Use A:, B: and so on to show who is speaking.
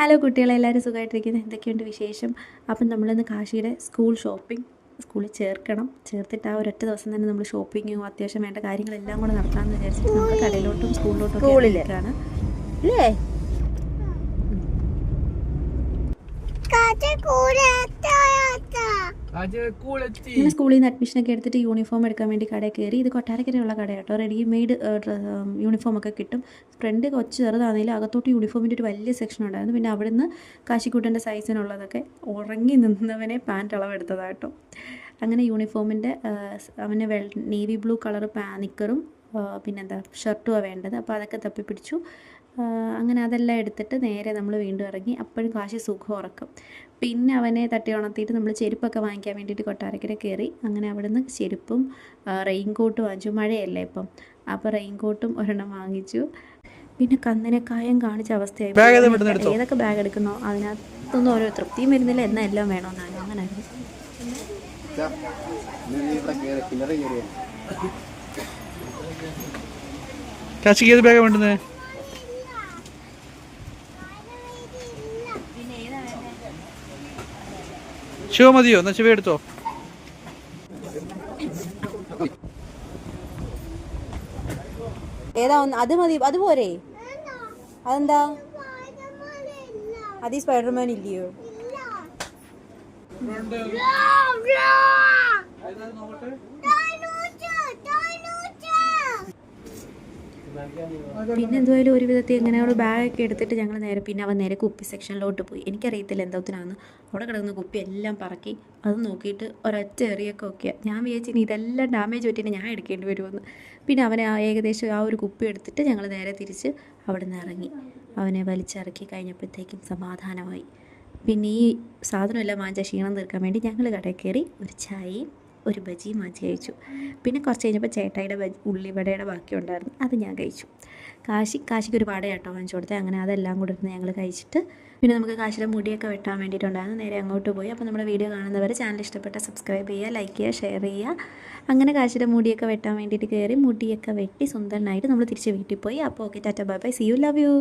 A: Hello കുട്ടികളെ. എല്ലാവരും സുഖമായിട്ടിരിക്കുന്നത് എന്തൊക്കെയുണ്ട് വിശേഷം? അപ്പം നമ്മളിന്ന് കാശിയുടെ സ്കൂൾ ഷോപ്പിംഗ് സ്കൂളിൽ ചേർക്കണം. ചേർത്തിട്ട് ആ ഒരൊറ്റ ദിവസം തന്നെ നമ്മൾ ഷോപ്പിങ്ങും അത്യാവശ്യം വേണ്ട കാര്യങ്ങളെല്ലാം കൂടെ നടത്താമെന്ന് വിചാരിച്ചിട്ട് നമ്മൾ കടയിലോട്ടും സ്കൂളിലോട്ടും സ്കൂളിലേക്കാണ്
B: സ്കൂളിൽ.
A: ഇങ്ങനെ സ്കൂളിൽ നിന്ന് അഡ്മിഷനൊക്കെ എടുത്തിട്ട് യൂണിഫോം എടുക്കാൻ വേണ്ടി കടയിൽ കയറി. ഇത് കൊട്ടാരക്കരയുള്ള കടയാട്ടോ റെഡിമെയ്ഡ് യൂണിഫോം ഒക്കെ കിട്ടും. ഫ്രണ്ട് കൊച്ച് ചെറുതാണെങ്കിലും അകത്തോട്ട് യൂണിഫോമിന്റെ ഒരു വലിയ സെക്ഷൻ ഉണ്ടായിരുന്നു. പിന്നെ അവിടുന്ന് കാശിക്കൂട്ടന്റെ സൈസിനുള്ളതൊക്കെ ഉറങ്ങി നിന്നവനെ പാന്റ് അളവെടുത്തതാട്ടോ അങ്ങനെ യൂണിഫോമിന്റെ അവന് നേവി ബ്ലൂ കളർ പാ നിക്കറും പിന്നെന്താ ഷർട്ടുമാണ് വേണ്ടത്. അപ്പോൾ അതൊക്കെ തപ്പിപ്പിടിച്ചു. അങ്ങനെ അതെല്ലാം എടുത്തിട്ട് നേരെ നമ്മൾ വീണ്ടും ഇറങ്ങി അപ്പോഴും കാശി സുഖം ഉറക്കും. പിന്നെ അവനെ തട്ടി ഉണർത്തിയിട്ട് നമ്മൾ ചെരുപ്പൊക്കെ വാങ്ങിക്കാൻ വേണ്ടിയിട്ട് കൊട്ടാരക്കര കയറി. അങ്ങനെ അവിടുന്ന് ചെരുപ്പും റെയിൻ കോട്ടും വാങ്ങിച്ചു. മഴയല്ലേ ഇപ്പം. അപ്പോൾ റെയിൻ കോട്ടും ഒരെണ്ണം വാങ്ങിച്ചു. പിന്നെ കന്നിനക്കായം കാണിച്ച അവസ്ഥയായി? ഏതൊക്കെ ബാഗ് എടുക്കുന്നോ? അതിനകത്തൊന്നും ഓരോ തൃപ്തിയും വരുന്നില്ല. എന്നാൽ എല്ലാം വേണമെന്നാണ് അങ്ങനായിരുന്നു
C: കാശിക്ക് ഏത് ബാഗാണ് വേണ്ടുന്നത് ശിവ മതിയോ? എന്നാ ശിവ എടുത്തോ?
B: ഏതാ ഒന്ന്? അത് മതി. അത് പോരെ. അതെന്താ? അത് ഈ സ്പൈഡർമാൻ ഇല്ലയോ?
A: പിന്നെ എന്തുമായാലും ഒരു വിധത്തിൽ ഇങ്ങനെ ഒരു ബാഗൊക്കെ എടുത്തിട്ട് ഞങ്ങൾ നേരെ പിന്നെ അവൻ നേരെ കുപ്പി സെക്ഷനിലോട്ട് പോയി. എനിക്കറിയത്തില്ല എന്തോത്തിനാന്ന് അവിടെ കിടക്കുന്ന കുപ്പി എല്ലാം പറക്കി. അത് നോക്കിയിട്ട് ഒരൊറ്റ എറിയൊക്കെ ഒക്കെ ഞാൻ വിചാരിച്ചു ഇതെല്ലാം ഡാമേജ് പറ്റിയിട്ട് ഞാൻ എടുക്കേണ്ടി വരുമെന്ന് പിന്നെ അവനെ ഏകദേശം ആ ഒരു കുപ്പി എടുത്തിട്ട് ഞങ്ങൾ നേരെ തിരിച്ച് അവിടെ നിന്ന് ഇറങ്ങി. അവനെ വലിച്ചിറക്കി കഴിഞ്ഞപ്പോഴത്തേക്കും സമാധാനമായി. പിന്നെ ഈ സാധനമെല്ലാം വാങ്ങിച്ച ക്ഷീണം തീർക്കാൻ വേണ്ടി ഞങ്ങൾ കടയിൽ കയറി ഒരു ചായയും ഒരു ബജിയും വാങ്ങിച്ച് കഴിച്ചു. പിന്നെ കുറച്ച് കഴിഞ്ഞപ്പോൾ ചേട്ടായിയുടെ ബജി ഉള്ളിവടയുടെ ബാക്കി ഉണ്ടായിരുന്നു. അത് ഞാൻ കഴിച്ചു. കാശി കാശിക്ക് ഒരു വട കേട്ടോ വാങ്ങിച്ചു കൊടുത്തത്. അങ്ങനെ അതെല്ലാം കൂടെ ഇരുന്ന് ഞങ്ങൾ കഴിച്ചിട്ട് പിന്നെ നമുക്ക് കാശിയുടെ മുടിയൊക്കെ വെട്ടാൻ വേണ്ടിയിട്ടുണ്ടായിരുന്നു. നേരെ അങ്ങോട്ട് പോയി. അപ്പോൾ നമ്മുടെ വീഡിയോ കാണുന്നവർ ചാനൽ ഇഷ്ടപ്പെട്ട സബ്സ്ക്രൈബ് ചെയ്യുക ലൈക്ക് ചെയ്യുക ഷെയർ ചെയ്യുക. അങ്ങനെ കാശിയുടെ മുടിയൊക്കെ വെട്ടാൻ വേണ്ടിയിട്ട് കയറി മുടിയൊക്കെ വെട്ടി സുന്ദരനായിട്ട് നമ്മൾ തിരിച്ച് വീട്ടിൽ പോയി. അപ്പോൾ okay tata bye bye see you love you